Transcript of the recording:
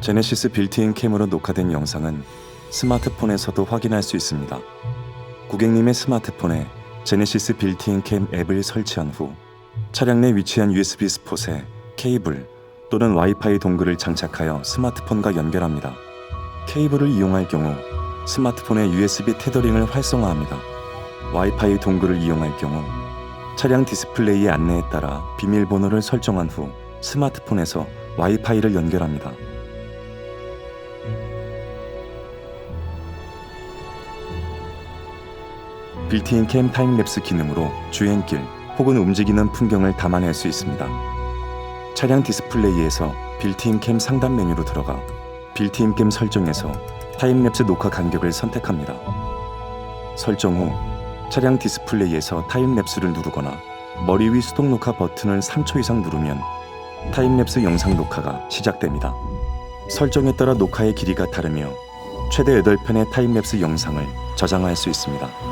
제네시스 빌트인 캠으로 녹화된 영상은 스마트폰에서도 확인할 수 있습니다. 고객님의 스마트폰에 제네시스 빌트인 캠 앱을 설치한 후 차량 내 위치한 USB 스폿에 케이블 또는 와이파이 동글을 장착하여 스마트폰과 연결합니다. 케이블을 이용할 경우 스마트폰의 USB 테더링을 활성화합니다. 와이파이 동글을 이용할 경우 차량 디스플레이의 안내에 따라 비밀번호를 설정한 후 스마트폰에서 와이파이를 연결합니다. 빌트인 캠 타임랩스 기능으로 주행길 혹은 움직이는 풍경을 담아낼 수 있습니다. 차량 디스플레이에서 빌트인 캠 상단 메뉴로 들어가 빌트인 캠 설정에서 타임랩스 녹화 간격을 선택합니다. 설정 후 차량 디스플레이에서 타임랩스를 누르거나 머리 위 수동 녹화 버튼을 3초 이상 누르면 타임랩스 영상 녹화가 시작됩니다. 설정에 따라 녹화의 길이가 다르며 최대 8편의 타임랩스 영상을 저장할 수 있습니다.